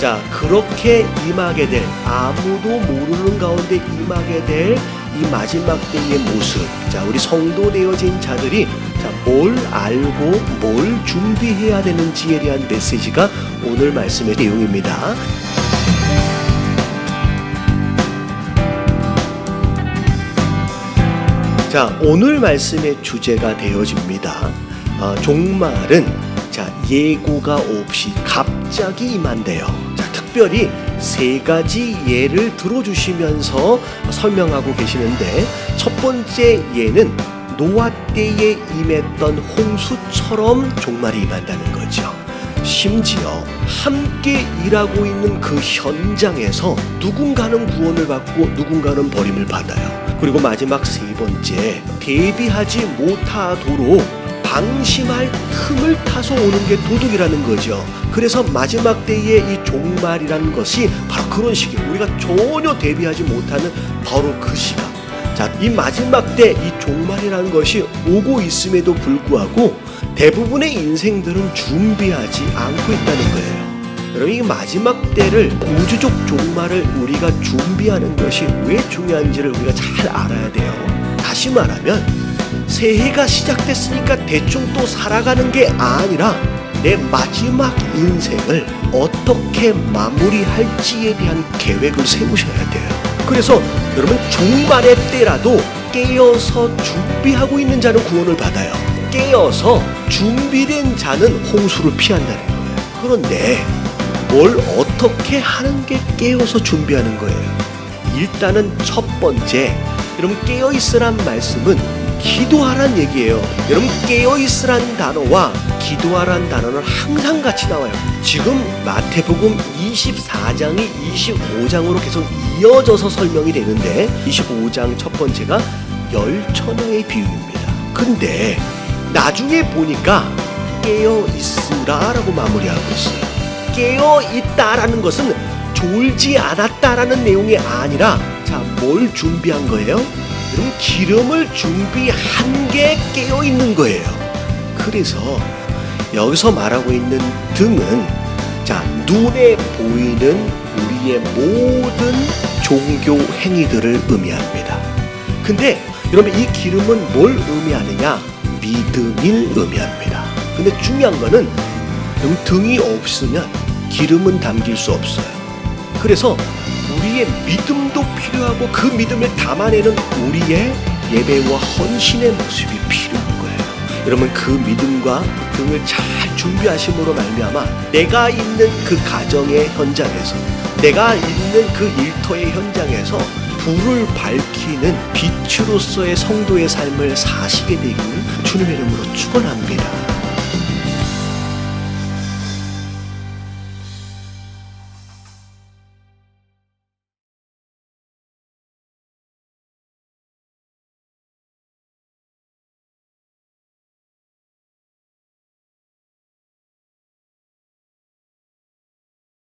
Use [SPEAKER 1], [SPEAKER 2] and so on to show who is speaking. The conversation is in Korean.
[SPEAKER 1] 자, 그렇게 임하게 될, 아무도 모르는 가운데 임하게 될 이 마지막 때의 모습. 자, 우리 성도 되어진 자들이 자, 뭘 알고 뭘 준비해야 되는지에 대한 메시지가 오늘 말씀의 내용입니다. 자, 오늘 말씀의 주제가 되어집니다. 어, 종말은 자, 예고가 없이 갑자기 임한대요. 자, 특별히 세 가지 예를 들어주시면서 설명하고 계시는데 첫 번째 예는 노아 때에 임했던 홍수처럼 종말이 임한다는 거죠. 심지어 함께 일하고 있는 그 현장에서 누군가는 구원을 받고 누군가는 버림을 받아요. 그리고 마지막 세 번째, 대비하지 못하도록 방심할 틈을 타서 오는 게 도둑이라는 거죠. 그래서 마지막 때의 이 종말이라는 것이 바로 그런 시기예요. 우리가 전혀 대비하지 못하는 바로 그 시간. 자, 이 마지막 때 이 종말이라는 것이 오고 있음에도 불구하고 대부분의 인생들은 준비하지 않고 있다는 거예요. 여러분, 이 마지막 때를 우주적 종말을 우리가 준비하는 것이 왜 중요한지를 우리가 잘 알아야 돼요. 다시 말하면 새해가 시작됐으니까 대충 또 살아가는 게 아니라 내 마지막 인생을 어떻게 마무리할지에 대한 계획을 세우셔야 돼요. 그래서 여러분 종말의 때라도 깨어서 준비하고 있는 자는 구원을 받아요. 깨어서 준비된 자는 홍수를 피한다는 거예요. 그런데 뭘 어떻게 하는 게 깨어서 준비하는 거예요. 일단은 첫 번째, 여러분 깨어 있으란 말씀은 기도하란 얘기예요. 여러분 깨어 있으란 단어와 기도하란 단어는 항상 같이 나와요. 지금 마태복음 24장이 25장으로 계속 이어져서 설명이 되는데 25장 첫 번째가 열처녀의 비유입니다. 근데 나중에 보니까 깨어 있으라라고 마무리하고 있어요. 깨어 있다라는 것은 졸지 않았다라는 내용이 아니라 자 뭘 준비한 거예요? 여러분 기름을 준비한 게 깨어 있는 거예요. 그래서 여기서 말하고 있는 등은 자 눈에 보이는 우리의 모든 종교 행위들을 의미합니다. 근데 여러분 이 기름은 뭘 의미하느냐? 믿음을 의미합니다. 근데 중요한 거는 등이 없으면 기름은 담길 수 없어요. 그래서 우리의 믿음도 필요하고 그 믿음을 담아내는 우리의 예배와 헌신의 모습이 필요한 거예요. 여러분 그 믿음과 등을 잘 준비하심으로 말미암아 내가 있는 그 가정의 현장에서 내가 있는 그 일터의 현장에서 불을 밝히는 빛으로서의 성도의 삶을 사시게 되기를 주님의 이름으로 축원합니다.